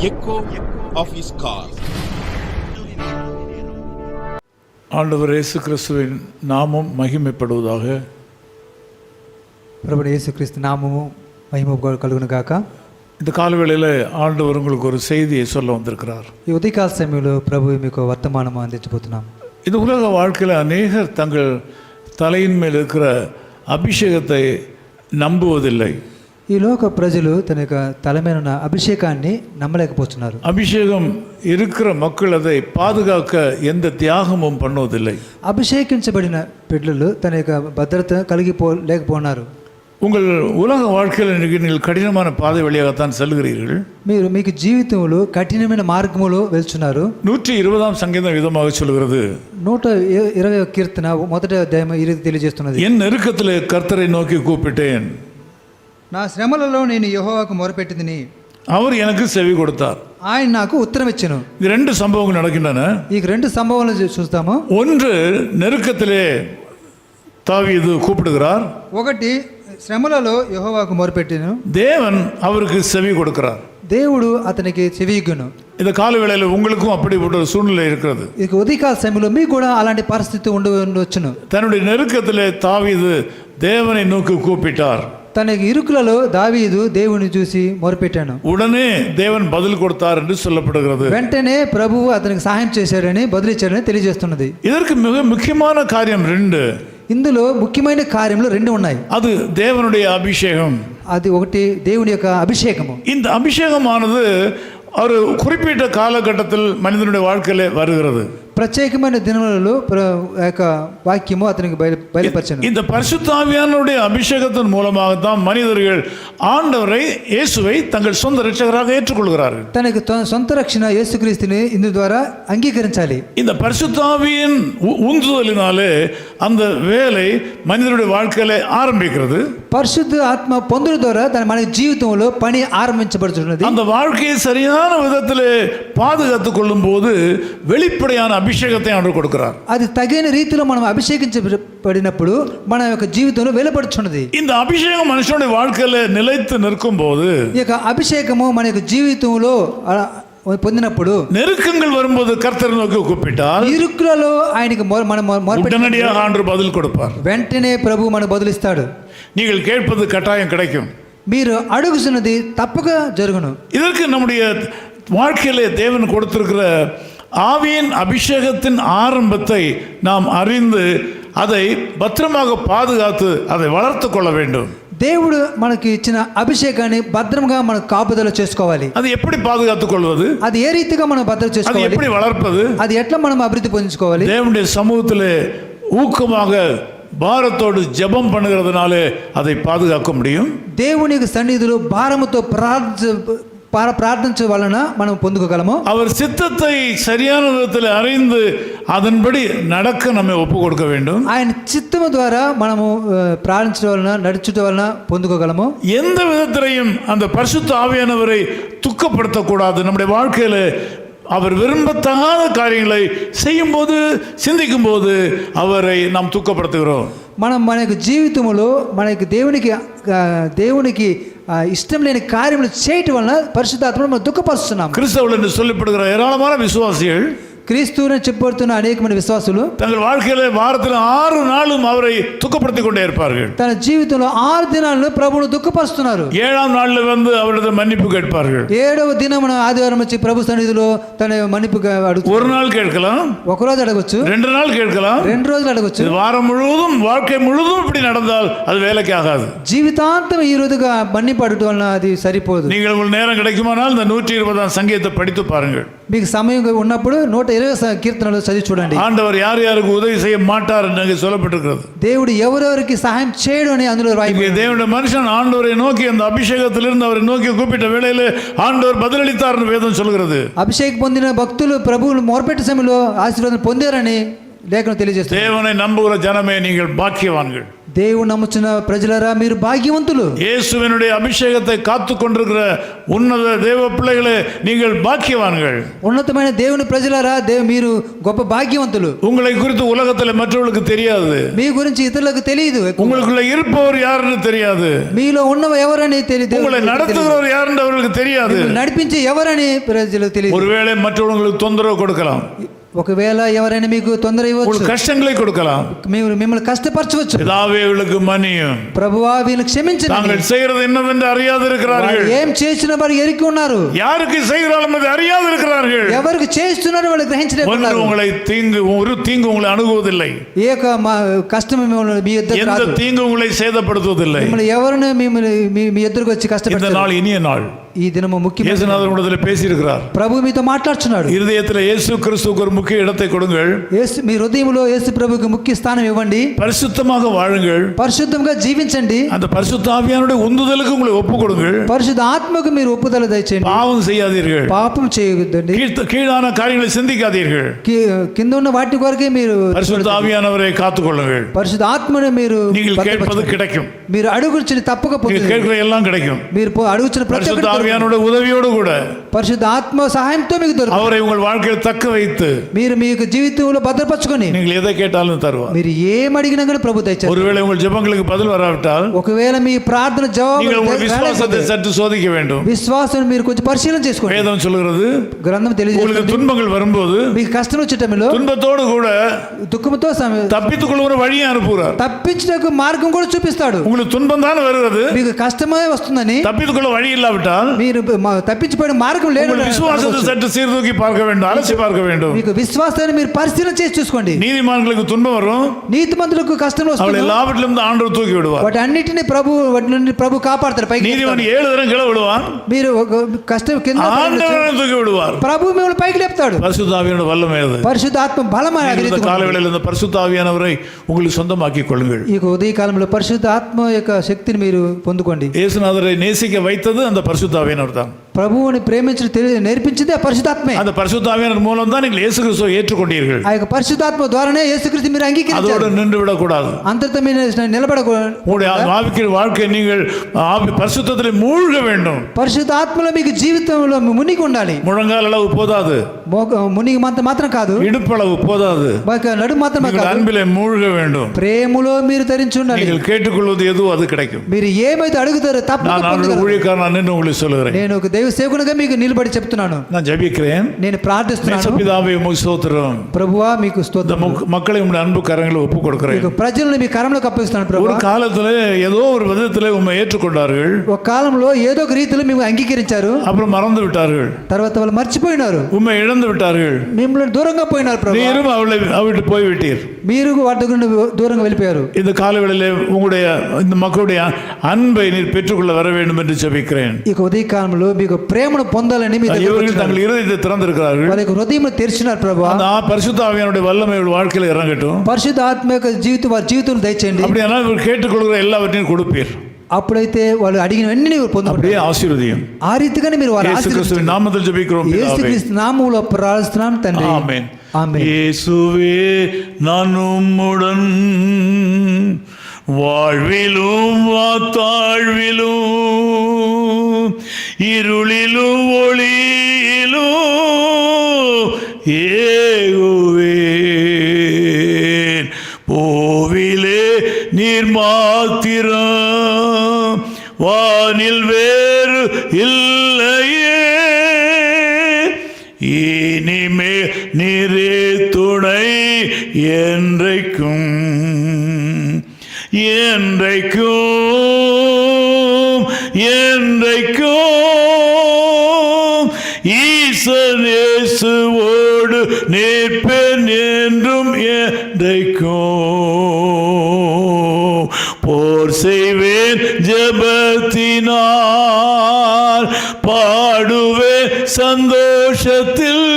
echo of his car. ஆண்டவர் இயேசு கிறிஸ்துவின் நாமம் மகிமைப்படுவதாக ప్రభుని యేసుక్రీస్తు నామము మహిమ కలుగును గాక இந்த காலவேளையில் ஆண்டவர் உங்களுக்கு ஒரு செய்தியை சொல்ல வந்திருக்கிறார் ఈ ఉదయకాల సమయంలో ప్రభు మీకు వర్తమానం అందించబోతున్నాం இந்த உலக வாழ்க்கையில் அநேகர் தங்கள் தலையின் மேல் இருக்கிற அபிஷேகத்தை நம்புவதில்லை ఈ లోక ప్రజలు తన యొక్క తల మీద ఉన్న అభిషేకాన్ని నమ్మలేకపోతున్నారు அபிஷேகம் இருக்கிற மக்கள் அதை பாதுகாக்க எந்த தியாகமும் பண்ணுவதில்லை అభిషేకించబడిన బిడ్డలు తన యొక్క భద్రత కలిగిపో లేకపోతున్నారు உங்கள் உலக வாழ்க்கையில் இன்னைக்கு நீங்கள் கடினமான பாதை வழியாகத்தான் செல்கிறீர்கள் మీరు మీకు జీవితంలో కఠినమైన మార్గములో వెళ్తున్నారు நூற்றி இருபதாம் சங்கீதம் விதமாக சொல்கிறது నూట ఇ- ఇరవై కీర్తన మొదటి అధ్యాయం ఈ రీతి తెలియజేస్తున్నది என் நெருக்கத்திலே கர்த்தரை நோக்கி கூப்பிட்டேன் నా శ్రమలలో నేను యెహోవాకు మొరపెట్టింది அவர் எனக்கு செவி கொடுத்தார் ఆయన నాకు ఉత్తరం ఇచ్చాను இது ரெண்டு சம்பவங்கள் நடக்கின்றன ఈ రెండు సంభవాలు చూ- చూస్తాము ஒன்று நெருக்கத்திலே தாவீது கூப்பிடுகிறார் ఒకటి శ్రమలలో యెహోవాకు మొరపెట్టాను தேவன் அவருக்கு செவி கொடுக்கிறார் దేవుడు అతనికి చెవిగును இந்த காலவேளையில் உங்களுக்கும் அப்படிப்பட்ட ஒரு சூழ்நிலை இருக்கிறது ఇక ఉదయకాల సమయంలో మీకు కూడా అలాంటి పరిస్థితి ఉండి ఉండవచ్చును தன்னுடைய நெருக்கத்திலே தாவீது தேவனை நோக்கி கூப்பிட்டார் తన ఇరుకులలో దావీదు దేవుని చూసి మొరపెట్టాను உடனே தேவன் பதில் கொடுத்தார் என்று சொல்லப்படுகிறது వెంటనే ప్రభువు అతనికి సహాయం చేశాడని బదిలిచ్చాడని తెలియజేస్తున్నది இதற்கு மிக முக்கியமான காரியம் ரெண்டு ఇందులో ముఖ్యమైన కార్యములు రెండు ఉన్నాయి அது தேவனுடைய அபிஷேகம் అది ఒకటి దేవుని యొక్క అభిషేకము இந்த அபிஷேகமானது ஒரு குறிப்பிட்ட காலகட்டத்தில் மனிதனுடைய வாழ்க்கையிலே வருகிறது ప్రత్యేకమైన దినములలో ప్ర- ఆ యొక్క వాక్యము అతనికి బయలు బయలుపరచను இந்த பரிசுத்தாவியானுடைய அபிஷேகத்தின் மூலமாகத்தான் மனிதர்கள் ஆண்டவரை இயேசுவை தங்கள் சொந்த ரட்சகராக ஏற்றுக்கொள்கிறார்கள் తనకు తన సొంత రక్షణ యేసుక్రీస్తుని ఇందు ద్వారా అంగీకరించాలి இந்த பரிசுத்தாவியின் உ- உந்துதலினாலே அந்த வேலை மனிதனுடைய வாழ்க்கையில ஆரம்பிக்கிறது పరిశుద్ధ ఆత్మ పొందుడు ద్వారా తన మన జీవితంలో పని ఆరంభించబడుతున్నది அந்த வாழ்க்கையை சரியான விதத்திலே பாதுகாத்துக் கொள்ளும் போது வெளிப்படையான அபிஷேகத்தை ஆண்டு கொடுக்கிறார் అది తగిన రీతిలో మనం అభిషేకించబడినప్పుడు మన యొక్క జీవితంలో వెలువడుచున్నది இந்த அபிஷேகம் மனுஷனுடைய வாழ்க்கையில நிலைத்து நிற்கும் போது ఈ యొక్క అభిషేకము మన యొక్క జీవితంలో పొందినప్పుడు நெருக்கங்கள் வரும்போது கர்த்தர் நோக்கி கூப்பிட்டால் ఇరుకులలో ఆయనకి మొర- మనం మొర- మొరపెట్టి உடனடியாக ஆண்டு பதில் கொடுப்பார் వెంటనే ప్రభు మనకు బదులిస్తాడు நீங்கள் கேட்பது கட்டாயம் கிடைக்கும் మీరు అడుగుతున్నది తప్పక జరుగును இதற்கு நம்முடைய வாழ்க்கையிலே தேவன் கொடுத்திருக்கிற ஆவியின் அபிஷேகத்தின் ஆரம்பத்தை நாம் அறிந்து அதை பத்திரமாக பாதுகாத்து அதை வளர்த்து கொள்ள வேண்டும் దేవుడు మనకి ఇచ్చిన అభిషేకాన్ని భద్రంగా మనం కాపుదల చేసుకోవాలి அது எப்படி பாதுகாத்துக் கொள்வது అది ఏ రీతిగా మనం భద్రత அது చేసుకోవాలి எப்படி வளர்ப்பது అది ఎట్లా మనం అభివృద్ధి పొందించుకోవాలి தேவனுடைய சமூகத்திலே ஊக்கமாக பாரத்தோடு ஜெபம் பண்ணுகிறதுனாலே அதை பாதுகாக்க முடியும் దేవునికి సన్నిధిలో భారముతో ప్రార్థ ప్రా- ప్రార్థించ వలన మనం పొందుకోగలము அவர் சித்தத்தை சரியான விதத்தில் அறிந்து அதன்படி நடக்க நம்மை ஒப்பு கொடுக்க வேண்டும் ఆయన చిత్తము ద్వారా మనము ఆ, ప్రార్థించడం వలన నడుచుట వలన పొందుకోగలము எந்த விதத்திலையும் அந்த பரிசுத்த ஆவியானவரை துக்கப்படுத்தக்கூடாது நம்முடைய வாழ்க்கையில அவர் விரும்பத்தகாத காரியங்களை செய்யும்போது சிந்திக்கும்போது அவரை நாம் துக்கப்படுத்துகிறோம் మనం మన యొక్క జీవితంలో మన యొక్క దేవునికి ఆ, దేవునికి ఆ, ఇష్టం లేని కార్యములు చేయటం వలన పరిశుద్ధాత్మను మనం దుఃఖపరుస్తున్నాం கிறிஸ்தவர்கள் என்று சொல்லப்படுகிற ஏராளமான விசுவாசிகள் క్రీస్తువుని చెప్పబడుతున్న అనేకమైన విశ్వాసులు தங்கள் வாழ்க்கையில வாரத்தில் ஆறு நாளும் அவரை துக்கப்படுத்திக் கொண்டே இருப்பார்கள் తన జీవితంలో ఆరు దినాలను ప్రభువును దుఃఖపరుస్తున్నారు ஏழாம் நாள்ல வந்து அவரிடம் மன்னிப்பு கேட்பார்கள் ఏడవ దినమున ఆదివారం వచ్చి ప్రభు సన్నిధిలో తన మన్నిపు అడుగు ஒரு நாள் கேட்கலாம் ఒకరోజు అడగొచ్చు ரெண்டு நாள் கேட்கலாம் రెండు రోజులు అడగొచ్చు இது வாரம் முழுவதும் வாழ்க்கை முழுவதும் இப்படி நடந்தால் அது வேலைக்கு ஆகாது జీవితాంతం ఈ రోజుగా మన్నిపు అడగటం వలన అది సరిపోదు நீங்கள் உங்கள் நேரம் கிடைக்குமானால் இந்த நூற்றி இருபதாம் சங்கீதத்தை படித்து பாருங்கள் మీకు సమయం ఉన్నప్పుడు నూట ఇరవై స- కీర్తనలు చదివి చూడండి ஆண்டவர் யார் யாருக்கு உதவி செய்ய மாட்டார் என்று அங்கே சொல்லப்பட்டிருக்கிறது దేవుడు ఎవరెవరికి సహాయం చేయడం అని అందులో రాయి இங்கே தேவனுடைய மனுஷன் ஆண்டவரை நோக்கி அந்த அபிஷேகத்திலிருந்து அவரை நோக்கி கூப்பிட்ட வேளையில் ஆண்டவர் பதிலளித்தார் என்று வேதம் சொல்கிறது అభిషేక్ పొందిన భక్తులు ప్రభువును మొరపెట్టే సమయంలో ఆశీర్వాదం పొందారని లేఖనం తెలియజేస్తుంది தேவனை நம்புகிற ஜனமே நீங்கள் பாக்கியவான்கள் దేవుడు నమ్ముచున్న ప్రజలరా మీరు భాగ్యవంతులు இயேசுவினுடைய அபிஷேகத்தை காத்து கொண்டிருக்கிற உன்னத தேவ பிள்ளைகளே நீங்கள் பாக்கியவான்கள் ఉన్నతమైన దేవుని ప్రజలరా దేవు మీరు గొప్ప భాగ్యవంతులు உங்களை குறித்து உலகத்தில் மற்றவர்களுக்கு தெரியாது మీ గురించి ఇతరులకు తెలియదు உங்களுக்குள்ள இருப்பவர் யாருன்னு தெரியாது మీలో ఉన్నవ ఎవరని తెలియదు உங்களை நடத்துகிறவர் யாருன்னு அவர்களுக்கு தெரியாது నడిపించే ఎవరని ప్రజలకు తెలియదు ஒருவேளை மற்றவங்களுக்கு தொந்தரவு கொடுக்கலாம் ఒకవేళ ఎవరైనా మీకు తొందర ఇవ్వచ్చు உங்களுக்கு கஷ்டங்களை கொடுக்கலாம் మీరు మిమ్మల్ని కష్టపరచవచ్చు பிதாவே இவளுக்கு மன்னியும் ప్రభువా వీళ్ళని క్షమించండి தாங்கள் செய்கிறது என்னவென்று அறியாது இருக்கிறார்கள் వాళ్ళు ఏం చేస్తున్న వారు ఎరికి ఉన్నారు யாருக்கு செய்கிறாலும் அது அறியாது இருக்கிறார்கள் ఎవరికి చేస్తున్నారో వాళ్ళు ஒன்று గ్రహించలేకున్నారు உங்களை தீங்கு ஒரு தீங்கு உங்களை அணுகுவதில்லை ఏ యొక్క మా కష్టం మిమ్మల్ని మీ ఇద్దరు எந்த రాదు தீங்கு உங்களை சேதப்படுத்துவதில்லை మిమ్మల్ని ఎవరిని మిమ్మల్ని మీ మీ ఎదురుకు వచ్చి இந்த కష్టపడతారు நாள் இனிய நாள் ఈ దినము ముఖ్యమైన இயேசுநாதர் இடத்தில் பேசியிருக்கிறார் ప్రభు మీతో మాట్లాడుచున్నాడు இருதயத்தில் இயேசு கிறிஸ்துவுக்கு ஒரு முக்கிய இடத்தை கொடுங்கள் యేసు మీ హృదయంలో యేసు ప్రభుకి ముఖ్య స్థానం ఇవ్వండి பரிசுத்தமாக வாழுங்கள் పరిశుద్ధంగా జీవించండి அந்த பரிசுத்த ஆவியானுடைய உந்துதலுக்கு உங்களை ஒப்பு கொடுங்கள் పరిశుద్ధ ఆత్మకు మీరు ఒప్పుదల దయచేయండి பாவம் செய்யாதீர்கள் పాపం చేయొద్దండి கீழ்த்த- கீழான காரியங்களை சிந்திக்காதீர்கள் కి- కింద ఉన్న వాటి కొరకే మీరు பரிசுத்த ஆவியானவரை காத்துக்கொள்ளுங்கள் పరిశుద్ధ ఆత్మను మీరు நீங்கள் கேட்பது భద్రపరచుకోండి. கிடைக்கும் మీరు అడుగుచుని తప్పక நீங்கள் పొందుతారు. கேட்கிற எல்லாம் கிடைக்கும் మీరు పో- అడుగుచున్న ప్రతి பரிசுத்த ఒక్కటి దొరుకుతుంది. ஆவியானுடைய உதவியோடு கூட పరిశుద్ధ ఆత్మ సహాయంతో మీకు దొరుకుతుంది அவரை உங்கள் வாழ்க்கையில் தக்க வைத்து మీరు మీకు జీవితంలో భద్రపరచుకొని நீங்கள் எதை கேட்டாலும் தருவார் మీరు ఏం అడిగినా కూడా ప్రభు తెచ్చారు ஒருவேளை உங்கள் ஜெபங்களுக்கு பதில் வராவிட்டால் ఒకవేళ మీ ప్రార్థన జవాబు நீங்கள் உங்கள் விசுவாசத்தை రాలేకపోతే, சற்று சோதிக்க வேண்டும் విశ్వాసం మీరు కొంచెం పరిశీలన చేసుకోండి வேதம் சொல்கிறது గ్రంథం உங்களுக்கு తెలియజేస్తుంది துன்பங்கள் வரும்போது మీకు కష్టం వచ్చే టైంలో துன்பத்தோடு கூட దుఃఖంతో సమ- தப்பித்துக் கொள்கிற வழியை அனுப்புகிறார் తప్పించడానికి మార్గం కూడా చూపిస్తాడు உங்களுக்கு துன்பம் தான் வருகிறது మీకు కష్టమే వస్తుందని தப்பித்துக் கொள்ள வழி இல்லாவிட்டால் మీరు మ- తప్పించిపోయిన మార్గం లేదు உங்கள் விசுவாசத்தை சற்று சீர்தூக்கி பார்க்க வேண்டும் அலசி பார்க்க வேண்டும் మీకు విశ్వాసాన్ని మీరు పరిశీలన చేసి చూసుకోండి நீதிமான்களுக்கு துன்பம் வரும் నీతి మంతులకు కష్టం அவள் వస్తుంది எல்லாவற்றிலும் இருந்து ஆண்டவர் தூக்கி விடுவார் వాటి అన్నిటిని ప్రభు వాటి నుండి ప్రభు కాపాడతారు పైకి நீதிமான் ஏழு தரம் கீழே விடுவான் మీరు ఒక కష్టం కింద పడవచ్చు. ஆண்டவரை தூக்கி விடுவார் ప్రభు మిమ్మల్ని పైకి లేపుతాడు பரிசுத்தாவியோட வல்லமை அது పరిశుద్ధాత్మ బలమైన நீங்கள் இந்த రీతిగా காலவேளையில் இந்த பரிசுத்தாவியானவரை உங்களுக்கு சொந்தமாக்கிக் கொள்ளுங்கள் ఈ ఉదయ కాలంలో పరిశుద్ధ ఆత్మ యొక్క శక్తిని మీరు పొందుకోండి இயேசுநாதரை நேசிக்க வைத்தது அந்த பரிசுத்தாவியானவர் தான் ప్రభువుని ప్రేమించడం తెలి నేర్పించింది ఆ పరిశుద్ధాత్మే அந்த பரிசுத்தாவியானவர் மூலம் தான் நீங்கள் இயேசு கிறிஸ்துவை ஏற்றுக்கொண்டீர்கள் ఆ యొక్క పరిశుద్ధాత్మ ద్వారానే యేసుక్రీస్తు మీరు అంగీకరించారు அதோடு நின்று விடக்கூடாது అంతటితో మీరు నిలబడకూడదు உங்களுடைய ஆவிக்கிற வாழ்க்கை நீங்கள் ஆவி பரிசுத்தத்தில் மூழ்க வேண்டும் పరిశుద్ధ ఆత్మలో మీకు జీవితంలో మునిగి ఉండాలి முழங்கால் அளவு போதாது మోగ మునిగి మాత్రం మాత్రం కాదు இடுப்பளவு போதாது మాకు నడుము మాత్రమే நீங்கள் కాదు அன்பிலே மூழ்க வேண்டும் ప్రేమలో మీరు ధరించి ఉండాలి நீங்கள் கேட்டுக்கொள்வது எதுவோ அது கிடைக்கும் మీరు ఏమైతే అడుగుతారో తప్పక நான் அவருடைய పొందగలరు. ஊழியக்காரன் நின்று உங்களுக்கு சொல்லுகிறேன் నేను ఒక దైవ సేవకునిగా మీకు నిలబడి చెప్తున్నాను நான் ஜெபிக்கிறேன் నేను ప్రార్థిస్తున్నాను நேசப்பிதாவை உமக்கு ஸ்தோத்திரம் ప్రభువా మీకు இந்த స్తోత్రం மக்- மக்களை உங்களுடைய அன்பு கரங்களை ஒப்பு கொடுக்கிறேன் మీకు ప్రజలను మీ కరంలోకి అప్పగిస్తున్నాను ప్రభు ஒரு காலத்துல ஏதோ ஒரு விதத்துல உண்மை ஏற்றுக்கொண்டார்கள் ఒక కాలంలో ఏదో ఒక రీతిలో మేము అంగీకరించారు அப்புறம் மறந்து விட்டார்கள் తర్వాత వాళ్ళు మర్చిపోయినారు உண்மை இழந்து விட்டார்கள் మిమ్మల్ని దూరంగా పోయినారు ప్రభు நீரும் அவளை அவிட்டு போய்விட்டீர் మీరు వాటి దగ్గర నుండి దూరంగా వెళ్ళిపోయారు இந்த காலவேளையிலே உங்களுடைய இந்த மக்களுடைய அன்பை நீர் பெற்றுக்கொள்ள வர வேண்டும் என்று ஜெபிக்கிறேன் ఇక ఉదయ కాలంలో మీకు యొక్క ప్రేమను పొందాలని మీరు இவர்கள் தங்கள் இருதயத்தை திறந்திருக்கிறார்கள். వారి యొక్క హృదయం తెరిచినారు ప్రభా அந்த ஆ- பரிசுத்த ஆவியனுடைய வல்லமை இவர்கள் வாழ்க்கையில் இறங்கட்டும். పరిశుద్ధ ఆత్మ యొక్క జీవితం వారి జీవితంలో దయచేయండి அப்படியானால் இவர் கேட்டுக்கொள்கிற எல்லாவற்றையும் கொடுப்பீர். అప్పుడైతే వాళ్ళు అడిగినవన్నీ మీరు పొందుకుంటారు அப்படியே ஆசீர்வதியும். ఆ రీతిగానే మీరు వారు இயேசு கிறிஸ்துவின் நாமத்தில் ஜெபிக்கிறோம் பிதாவே. ఏసుక్రీస్తు నామములో ప్రార్థిస్తున్నాం తండ్రి ஆமென். ఆమేన్. இயேசுவே நான் உம்முடன் வாழ்விலும் வாத்தாழ்விலும் இருளிலும் ஒளியிலும் ஏகுவேன். போவிலே நீர் மாத்திரம் வானில் வேறு இல்லையே. இனிமே நீரே துணை என்றைக்கும் என்றைக்கும் என்றைக்கும். பாடுவே சந்தோஷத்தில்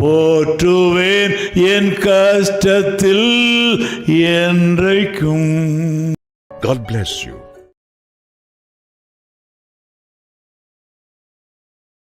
போற்றுவேன் என் கஷ்டத்தில் என்றைக்கும் God bless you.